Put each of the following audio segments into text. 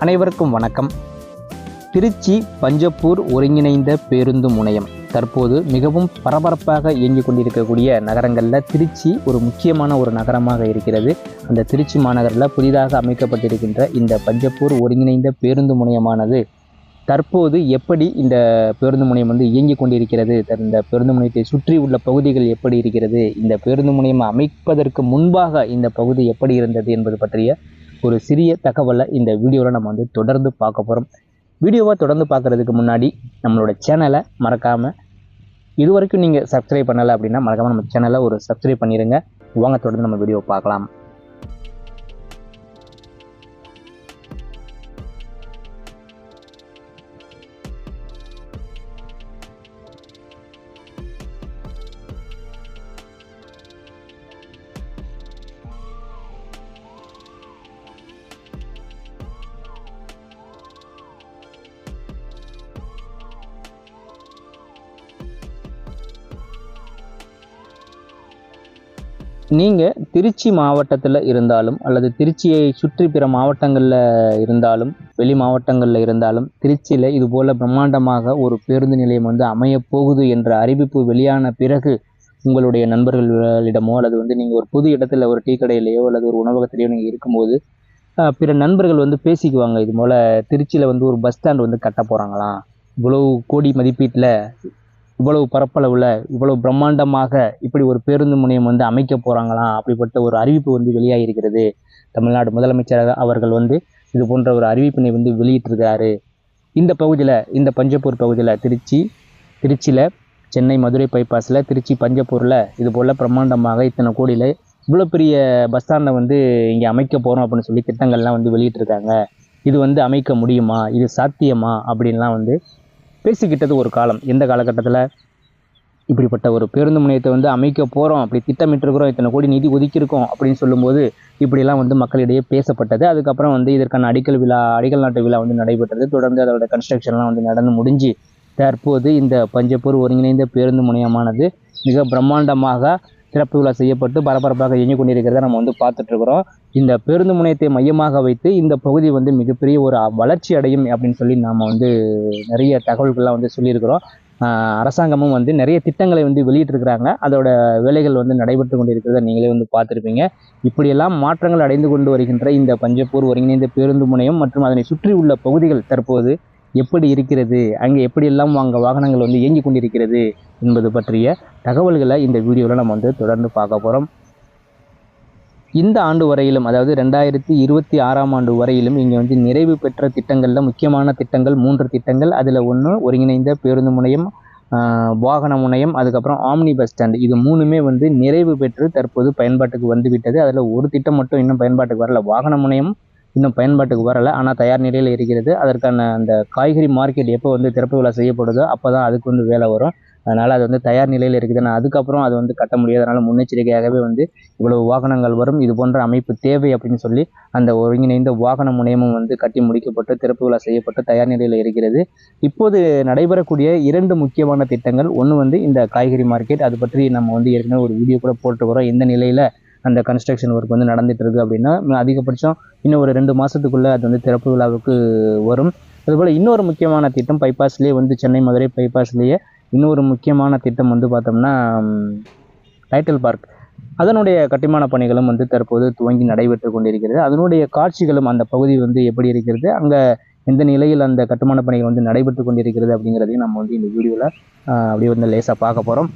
அனைவருக்கும் வணக்கம். திருச்சி பஞ்சப்பூர் ஒருங்கிணைந்த பேருந்து முனையம். தற்போது மிகவும் பரபரப்பாக இயங்கிக் கொண்டிருக்கக்கூடிய நகரங்களில் திருச்சி ஒரு முக்கியமான ஒரு நகரமாக இருக்கிறது. அந்த திருச்சி மாநகரில் புதிதாக அமைக்கப்பட்டிருக்கின்ற இந்த பஞ்சப்பூர் ஒருங்கிணைந்த பேருந்து முனையமானது தற்போது எப்படி இந்த பேருந்து முனையம் வந்து இயங்கிக் கொண்டிருக்கிறது? த- இந்த பேருந்து முனையத்தை சுற்றி உள்ள பகுதிகள் எப்படி இருக்கிறது? இந்த பேருந்து முனையம் அமைப்பதற்கு முன்பாக இந்த பகுதி எப்படி இருந்தது என்பது பற்றிய ஒரு சிறிய தகவலை இந்த வீடியோவில் நம்ம வந்து தொடர்ந்து பார்க்க போகிறோம் வீடியோவை தொடர்ந்து பார்க்குறதுக்கு முன்னாடி நம்மளோட சேனலை மறக்காமல் இது வரைக்கும் நீங்கள் சப்ஸ்கிரைப் பண்ணலை அப்படின்னா மறக்காமல் நம்ம சேனலை ஒரு சப்ஸ்கிரைப் பண்ணிடுங்க வாங்க தொடர்ந்து நம்ம வீடியோ பார்க்கலாம். நீங்கள் திருச்சி மாவட்டத்தில் இருந்தாலும் அல்லது திருச்சியை சுற்றி பிற மாவட்டங்களில் இருந்தாலும் வெளி மாவட்டங்களில் இருந்தாலும் திருச்சியில் இதுபோல் பிரம்மாண்டமாக ஒரு பேருந்து நிலையம் வந்து அமையப்போகுது என்ற அறிவிப்பு வெளியான பிறகு உங்களுடைய நண்பர்களிடமோ அல்லது வந்து நீங்கள் ஒரு புது இடத்துல ஒரு டீ கடையிலையோ அல்லது ஒரு உணவகத்திலையோ நீங்கள் இருக்கும்போது பிற நண்பர்கள் வந்து பேசிக்குவாங்க. இது போல் திருச்சியில் வந்து ஒரு பஸ் ஸ்டாண்ட் வந்து கட்ட போகிறாங்களாம் இவ்வளவு கோடி மதிப்பீட்டில் இவ்வளவு பரப்பளவில் இவ்வளவு பிரம்மாண்டமாக இப்படி ஒரு பேருந்து முனையம் வந்து அமைக்க போகிறாங்களாம் அப்படிப்பட்ட ஒரு அறிவிப்பு வந்து வெளியாகிருக்கிறது தமிழ்நாடு முதலமைச்சர் அவர்கள் வந்து இது போன்ற ஒரு அறிவிப்பினை வந்து வெளியிட்டிருக்கிறாரு இந்த பகுதியில் இந்த பஞ்சப்பூர் பகுதியில் திருச்சி திருச்சியில் சென்னை மதுரை பைபாஸில் திருச்சி பஞ்சப்பூரில் இது போல் பிரம்மாண்டமாக இத்தனை கோடியில் இவ்வளோ பெரிய பஸ் ஸ்டாண்டை வந்து இங்கே அமைக்க போகிறோம் அப்படின்னு சொல்லி திட்டங்கள்லாம் வந்து வெளியிட்டிருக்காங்க. இது வந்து அமைக்க முடியுமா? இது சாத்தியமா? அப்படின்லாம் வந்து பேசிக்கிட்டது ஒரு காலம். எந்த காலகட்டத்தில் இப்படிப்பட்ட ஒரு பேருந்து முனையத்தை வந்து அமைக்க போகிறோம் அப்படி திட்டமிட்டிருக்கிறோம் இத்தனை கோடி நிதி ஒதுக்கியிருக்கோம் அப்படின்னு சொல்லும்போது இப்படிலாம் வந்து மக்களிடையே பேசப்பட்டது. அதுக்கப்புறம் வந்து இதற்கான அடிக்கல் விழா அடிக்கல் நாட்டு விழா வந்து நடைபெற்றது. தொடர்ந்து அதோட கன்ஸ்ட்ரக்ஷன்லாம் வந்து நடந்து முடிஞ்சு தற்போது இந்த பஞ்சப்பூர் ஒருங்கிணைந்த பேருந்து முனையமானது மிக பிரம்மாண்டமாக சிறப்பு விழா செய்யப்பட்டு பரபரப்பாக இயங்கிக் கொண்டிருக்கிறத நம்ம வந்து பார்த்துட்ருக்குறோம் இந்த பேருந்து முனையத்தை மையமாக வைத்து இந்த பகுதி வந்து மிகப்பெரிய ஒரு வளர்ச்சி அடையும் அப்படின்னு சொல்லி நாம் வந்து நிறைய தகவல்கள்லாம் வந்து சொல்லியிருக்கிறோம். அரசாங்கமும் வந்து நிறைய திட்டங்களை வந்து வெளியிட்டிருக்கிறாங்க. அதோட வேலைகள் வந்து நடைபெற்று கொண்டிருக்கிறத நீங்களே வந்து பார்த்துருப்பீங்க. இப்படியெல்லாம் மாற்றங்கள் அடைந்து கொண்டு வருகின்ற இந்த பஞ்சப்பூர் ஒருங்கிணைந்த பேருந்து முனையம் மற்றும் அதனை சுற்றி உள்ள பகுதிகள் தற்போது எப்படி இருக்கிறது? அங்கே எப்படியெல்லாம் அங்கே வாகனங்கள் வந்து இயங்கி கொண்டிருக்கிறது என்பது பற்றிய தகவல்களை இந்த வீடியோவில் நம்ம வந்து தொடர்ந்து பார்க்க போகிறோம் இந்த ஆண்டு வரையிலும் அதாவது ரெண்டாயிரத்தி இருபத்தி ஆறாம் ஆண்டு வரையிலும் இங்கே வந்து நிறைவு பெற்ற திட்டங்களில் முக்கியமான திட்டங்கள் மூன்று திட்டங்கள். அதில் ஒன்று ஒருங்கிணைந்த பேருந்து முனையம் வாகன முனையம் அதுக்கப்புறம் ஆம்னி பஸ் ஸ்டாண்ட் இது மூணுமே வந்து நிறைவு பெற்று தற்போது பயன்பாட்டுக்கு வந்துவிட்டது. அதில் ஒரு திட்டம் மட்டும் இன்னும் பயன்பாட்டுக்கு வரல. வாகன முனையம் இன்னும் பயன்பாட்டுக்கு வரலை. ஆனால் தயார் நிலையில் இருக்கிறது. அதற்கான அந்த காய்கறி மார்க்கெட் எப்போ வந்து திறப்பு விழா செய்யப்படுதோ அப்போ தான் அதுக்கு வந்து வேலை வரும். அதனால் அது வந்து தயார் நிலையில் இருக்குது. ஆனால் அதுக்கப்புறம் அது வந்து கட்ட முடியாதனால முன்னெச்சரிக்கையாகவே வந்து இவ்வளவு வாகனங்கள் வரும். இது போன்ற அமைப்பு தேவை அப்படின்னு சொல்லி அந்த ஒருங்கிணைந்த வாகன முனையமும் வந்து கட்டி முடிக்கப்பட்டு திறப்பு விழா செய்யப்பட்டு தயார் நிலையில் இருக்கிறது. இப்போது நடைபெறக்கூடிய இரண்டு முக்கியமான திட்டங்கள். ஒன்று வந்து இந்த காய்கறி மார்க்கெட் அது பற்றி நம்ம வந்து ஏற்கனவே ஒரு வீடியோ கூட போட்டுக்கிறோம் எந்த நிலையில் அந்த கன்ஸ்ட்ரக்ஷன் ஒர்க் வந்து நடந்துட்டு இருக்கு அப்படின்னா அதிகபட்சம் இன்னும் ஒரு ரெண்டு மாதத்துக்குள்ளே அது வந்து திறப்பு விழாவுக்கு வரும். அதுபோல் இன்னொரு முக்கியமான திட்டம் பைபாஸ்லேயே வந்து சென்னை மதுரை பைபாஸ்லேயே இன்னொரு முக்கியமான திட்டம் வந்து பார்த்தோம்னா டைட்டில் பார்க் அதனுடைய கட்டுமான பணிகளும் வந்து தற்போது துவங்கி நடைபெற்று கொண்டிருக்கிறது. அதனுடைய காட்சிகளும் அந்த பகுதி வந்து எப்படி இருக்கிறது அங்கே எந்த நிலையில் அந்த கட்டுமான பணிகள் வந்து நடைபெற்று கொண்டிருக்கிறது அப்படிங்கிறதையும் நம்ம வந்து இந்த வீடியோவில் அப்படியே வந்து லேசாக பார்க்க போகிறோம்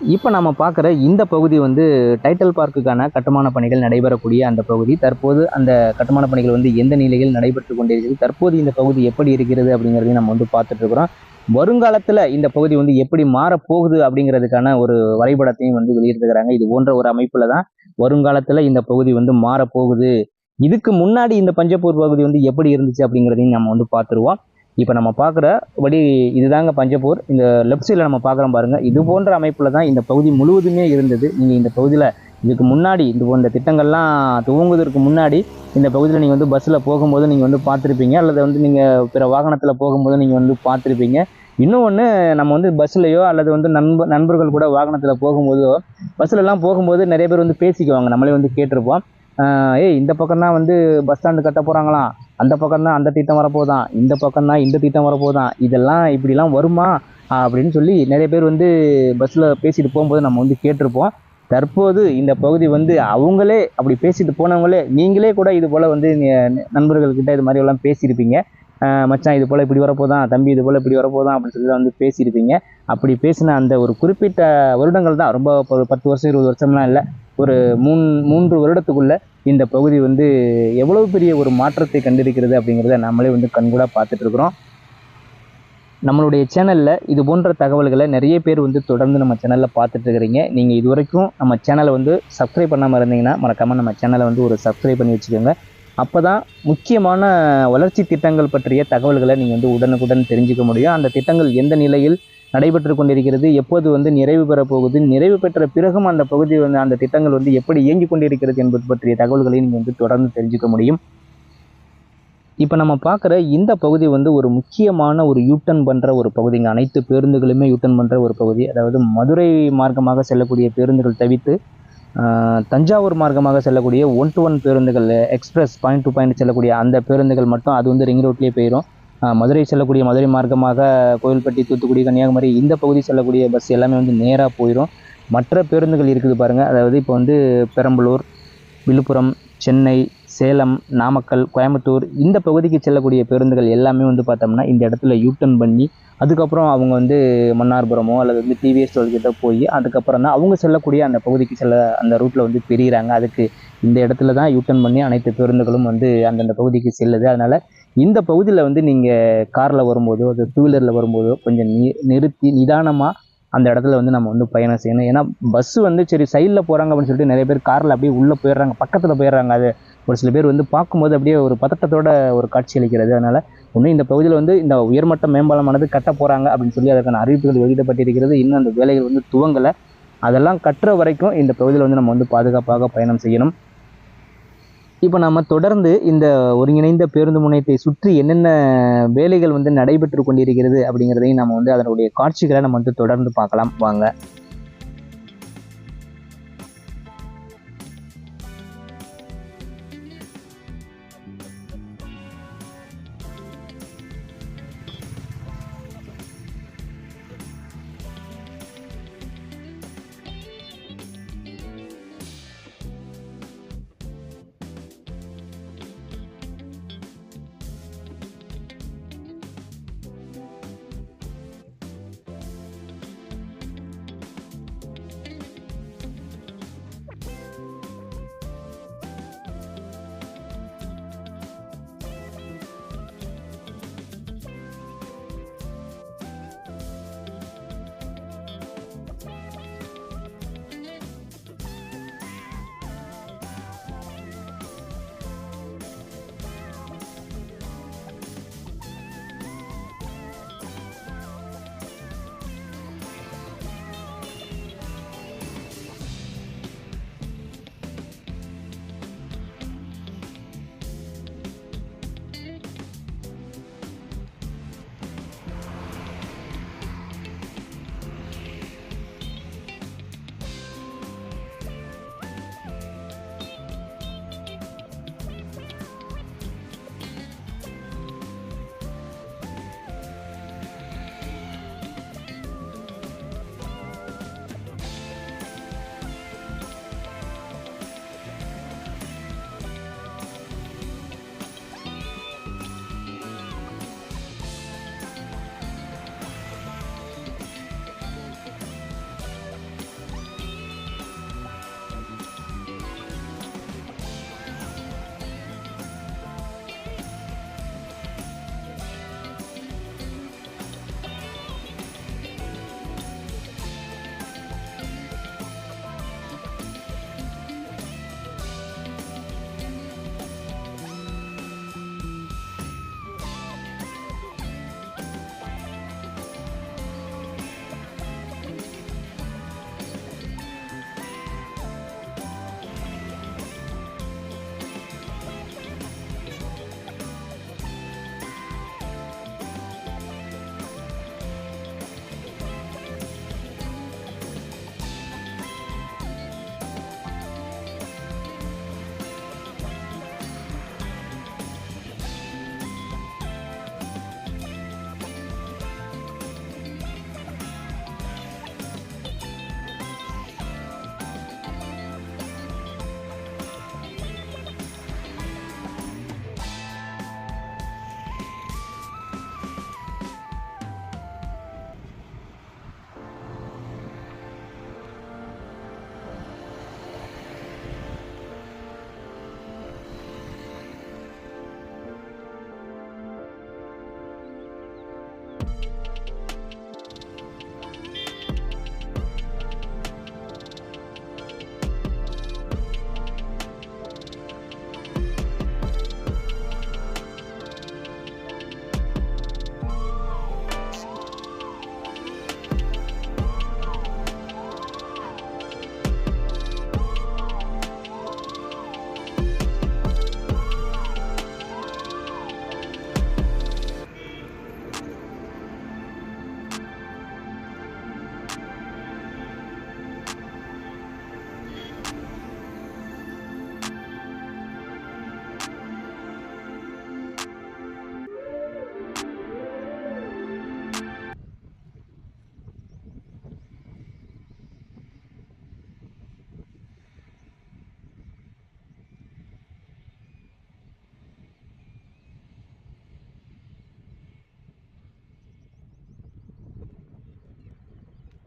இப்போ நம்ம பார்க்குற இந்த பகுதி வந்து டைட்டல் பார்க்குக்கான கட்டுமான பணிகள் நடைபெறக்கூடிய அந்த பகுதி. தற்போது அந்த கட்டுமான பணிகள் வந்து எந்த நிலையில் நடைபெற்று கொண்டிருக்கிறது தற்போது இந்த பகுதி எப்படி இருக்கிறது அப்படிங்கிறதையும் நம்ம வந்து பார்த்துட்ருக்குறோம் வருங்காலத்தில் இந்த பகுதி வந்து எப்படி மாறப்போகுது அப்படிங்கிறதுக்கான ஒரு வரைபடத்தையும் வந்து வெளியிட்டிருக்கிறாங்க. இது போன்ற ஒரு அமைப்பில் தான் வருங்காலத்தில் இந்த பகுதி வந்து மாறப்போகுது. இதுக்கு முன்னாடி இந்த பஞ்சப்பூர் பகுதி வந்து எப்படி இருந்துச்சு அப்படிங்கிறதையும் நம்ம வந்து பார்த்துருவோம். இப்போ நம்ம பார்க்குற படி இதுதாங்க பஞ்சப்பூர் இந்த லெஃப்ட் சைடில் நம்ம பார்க்குறோம் பாருங்கள் இது போன்ற அமைப்பில் தான் இந்த பகுதி முழுவதுமே இருந்தது. நீங்கள் இந்த பகுதியில் இதுக்கு முன்னாடி இது போன்ற திட்டங்கள்லாம் துவங்குவதற்கு முன்னாடி இந்த பகுதியில் நீங்கள் வந்து பஸ்ஸில் போகும்போது நீங்கள் வந்து பார்த்துருப்பீங்க. அல்லது வந்து நீங்கள் பிற வாகனத்தில் போகும்போது நீங்கள் வந்து பார்த்துருப்பீங்க. இன்னொன்று நம்ம வந்து பஸ்ஸுலையோ அல்லது வந்து நண்ப நண்பர்கள் கூட வாகனத்தில் போகும்போதோ பஸ்ஸிலலாம் போகும்போது நிறைய பேர் வந்து பேசிக்குவாங்க. நம்மளே வந்து கேட்டிருப்போம். ஏய் இந்த பக்கம்னா வந்து பஸ் ஸ்டாண்டு கட்ட போகிறாங்களாம் அந்த பக்கம் தான் அந்த திட்டம் வரப்போதான் இந்த பக்கம் தான் இந்த திட்டம் வரப்போதான் இதெல்லாம் இப்படிலாம் வருமா? அப்படின்னு சொல்லி நிறைய பேர் வந்து பஸ்ஸில் பேசிட்டு போகும்போது நம்ம வந்து கேட்டிருப்போம். தற்போது இந்த பகுதி வந்து அவங்களே அப்படி பேசிட்டு போனவங்களே நீங்களே கூட இது போல் வந்து நண்பர்கள்கிட்ட இது மாதிரி எல்லாம் பேசியிருப்பீங்க. மச்சான் இது போல் இப்படி வரப்போதான் தம்பி இது போல் இப்படி வரப்போதான் அப்படின்னு சொல்லி வந்து பேசியிருப்பீங்க. அப்படி பேசின அந்த ஒரு குறிப்பிட்ட வருடங்கள் தான். ரொம்ப ஒரு பத்து வருஷம் இருபது வருஷம்லாம் இல்லை. ஒரு மூண் மூன்று வருடத்துக்குள்ளே இந்த பகுதி வந்து எவ்வளவு பெரிய ஒரு மாற்றத்தை கண்டிருக்கிறது அப்படிங்கிறத நம்மளே வந்து கண்கூடாக பார்த்துட்ருக்குறோம். நம்மளுடைய சேனலில் இது போன்ற தகவல்களை நிறைய பேர் வந்து தொடர்ந்து நம்ம சேனலில் பார்த்துட்டு இருக்கிறீங்க நீங்கள் இது வரைக்கும் நம்ம சேனலை வந்து சப்ஸ்கிரைப் பண்ணாமல் இருந்தீங்கன்னா மறக்காமல் நம்ம சேனலை வந்து ஒரு சப்ஸ்கிரைப் பண்ணி வச்சுக்கோங்க. அப்போ தான் முக்கியமான வளர்ச்சி திட்டங்கள் பற்றிய தகவல்களை நீங்கள் வந்து உடனுக்குடன் தெரிஞ்சுக்க முடியும். அந்த திட்டங்கள் எந்த நிலையில் நடைபெற்று கொண்டிருக்கிறது. எப்போது வந்து நிறைவு பெறப் போகுது? நிறைவு பெற்ற பிறகும் அந்த பகுதி வந்து அந்த திட்டங்கள் வந்து எப்படி இயங்கிக் கொண்டிருக்கிறது என்பது பற்றிய தகவல்களை நீங்கள் வந்து தொடர்ந்து தெரிஞ்சுக்க முடியும். இப்போ நம்ம பார்க்குற இந்த பகுதி வந்து ஒரு முக்கியமான ஒரு யூட்டன் பண்ணுற ஒரு பகுதிங்க அனைத்து பேருந்துகளுமே யூட்டன் பண்ணுற ஒரு பகுதி. அதாவது மதுரை மார்க்கமாக செல்லக்கூடிய பேருந்துகள் தவிர்த்து தஞ்சாவூர் மார்க்கமாக செல்லக்கூடிய ஒன் டு ஒன் பேருந்துகள் எக்ஸ்பிரஸ் பாயிண்ட் டு பாயிண்ட் செல்லக்கூடிய அந்த பேருந்துகள் மட்டும் அது வந்து ரிங் ரோட்லேயே போயிடும் மதுரை செல்லக்கூடிய மதுரை மார்க்கமாக கோயில்பட்டி தூத்துக்குடி கன்னியாகுமரி இந்த பகுதி செல்லக்கூடிய பஸ் எல்லாமே வந்து நேராக போயிடும் மற்ற பேருந்துகள் இருக்குது பாருங்கள் அதாவது இப்போ வந்து பெரம்பலூர் விழுப்புரம் சென்னை சேலம் நாமக்கல் கோயம்புத்தூர் இந்த பகுதிக்கு செல்லக்கூடிய பேருந்துகள் எல்லாமே வந்து பார்த்தோம்னா இந்த இடத்துல யூட்டன் பண்ணி அதுக்கப்புறம் அவங்க வந்து மன்னார்புரமோ அல்லது வந்து டிவிஎஸ் டோல்கிட்ட போய் அதுக்கப்புறம் தான் அவங்க செல்லக்கூடிய அந்த பகுதிக்கு செல்ல அந்த ரூட்டில் வந்து பிரிகிறாங்க அதுக்கு இந்த இடத்துல தான் யூட்டன் பண்ணி அனைத்து பேருந்துகளும் வந்து அந்தந்த பகுதிக்கு செல்லுது. அதனால் இந்த பகுதியில் வந்து நீங்கள் காரில் வரும்போதோ அது டூ வீலரில் வரும்போதோ கொஞ்சம் நி நிறுத்தி நிதானமாக அந்த இடத்துல வந்து நம்ம வந்து பயணம் செய்யணும். ஏன்னா பஸ் வந்து சரி சைடில் போகிறாங்க அப்படின்னு சொல்லிட்டு நிறைய பேர் காரில் அப்படியே உள்ளே போயிடுறாங்க பக்கத்தில் போயிடுறாங்க. அது ஒரு சில பேர் வந்து பார்க்கும்போது அப்படியே ஒரு பதட்டத்தோட ஒரு காட்சி அளிக்கிறது. அதனால் ஒன்று இந்த பகுதியில் வந்து இந்த உயர்மட்ட மேம்பாலமானது கட்ட போகிறாங்க அப்படின்னு சொல்லி அதற்கான அறிவிப்புகள் வெளியிடப்பட்டிருக்கிறது. இன்னும் அந்த வேலைகள் வந்து துவங்கலை. அதெல்லாம் கட்டுற வரைக்கும் இந்த பகுதியில் வந்து நம்ம வந்து பாதுகாப்பாக பயணம் செய்யணும். இப்போ நம்ம தொடர்ந்து இந்த ஒருங்கிணைந்த பேருந்து முனையத்தை சுற்றி என்னென்ன வேலைகள் வந்து நடைபெற்று கொண்டிருக்கிறது அப்படிங்கிறதையும் நம்ம வந்து அதனுடைய காட்சிகளை நம்ம வந்து தொடர்ந்து பார்க்கலாம். வாங்க.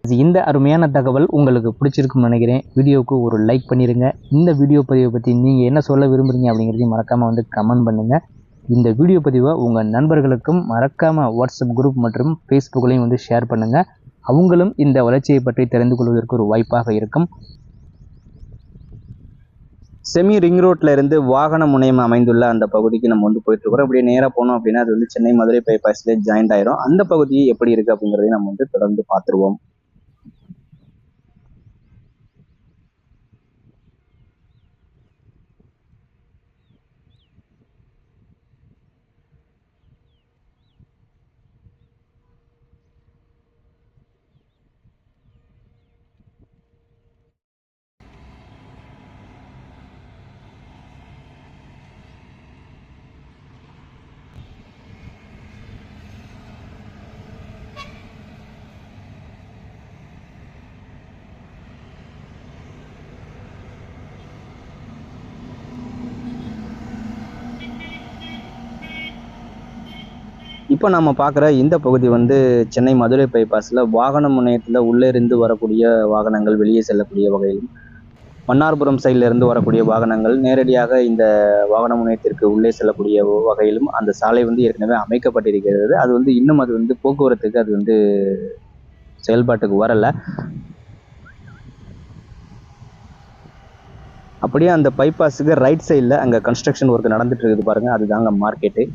இந்த அருமையான தகவல் உங்களுக்கு பிடிச்சிருக்கும்னு நினைக்கிறேன். வீடியோவுக்கு ஒரு லைக் பண்ணிடுங்க இந்த வீடியோ பதிவை பற்றி நீங்கள் என்ன சொல்ல விரும்புகிறீங்க அப்படிங்கிறதையும் மறக்காமல் வந்து கமெண்ட் பண்ணுங்கள் இந்த வீடியோ பதிவை உங்கள் நண்பர்களுக்கும் மறக்காமல் வாட்ஸ்அப் குரூப் மற்றும் ஃபேஸ்புக்லையும் வந்து ஷேர் பண்ணுங்கள் அவங்களும் இந்த வளர்ச்சியை பற்றி தெரிந்து கொள்வதற்கு ஒரு வாய்ப்பாக இருக்கும். செமி ரிங் ரோட்ல இருந்து வாகன முனையம் அமைந்துள்ள அந்த பகுதிக்கு நம்ம வந்து போயிட்டு இருக்கோம் அப்படியே நேராக போனோம் அப்படின்னா அது வந்து சென்னை மதுரை பைபாஸ்லேயே ஜாயின்ட் ஆயிரும். அந்த பகுதி எப்படி இருக்கு அப்படிங்கிறதையும் நம்ம வந்து தொடர்ந்து பார்த்துருவோம். இப்போ நம்ம பார்க்குற இந்த பகுதி வந்து சென்னை மதுரை பைபாஸில் வாகன முனையத்தில் உள்ளே இருந்து வரக்கூடிய வாகனங்கள் வெளியே செல்லக்கூடிய வகையிலும் மன்னார்புரம் சைடில் இருந்து வரக்கூடிய வாகனங்கள் நேரடியாக இந்த வாகன முனையத்திற்கு உள்ளே செல்லக்கூடிய வகையிலும் அந்த சாலை வந்து ஏற்கனவே அமைக்கப்பட்டிருக்கிறது. அது வந்து இன்னும் அது வந்து போக்குவரத்துக்கு அது வந்து செயல்பாட்டுக்கு வரலை. அப்படியே அந்த பைபாஸுக்கு ரைட் சைடில் அங்கே கன்ஸ்ட்ரக்ஷன் ஒர்க் நடந்துட்டு இருக்குது பாருங்க. அதுதாங்க மார்க்கெட்டு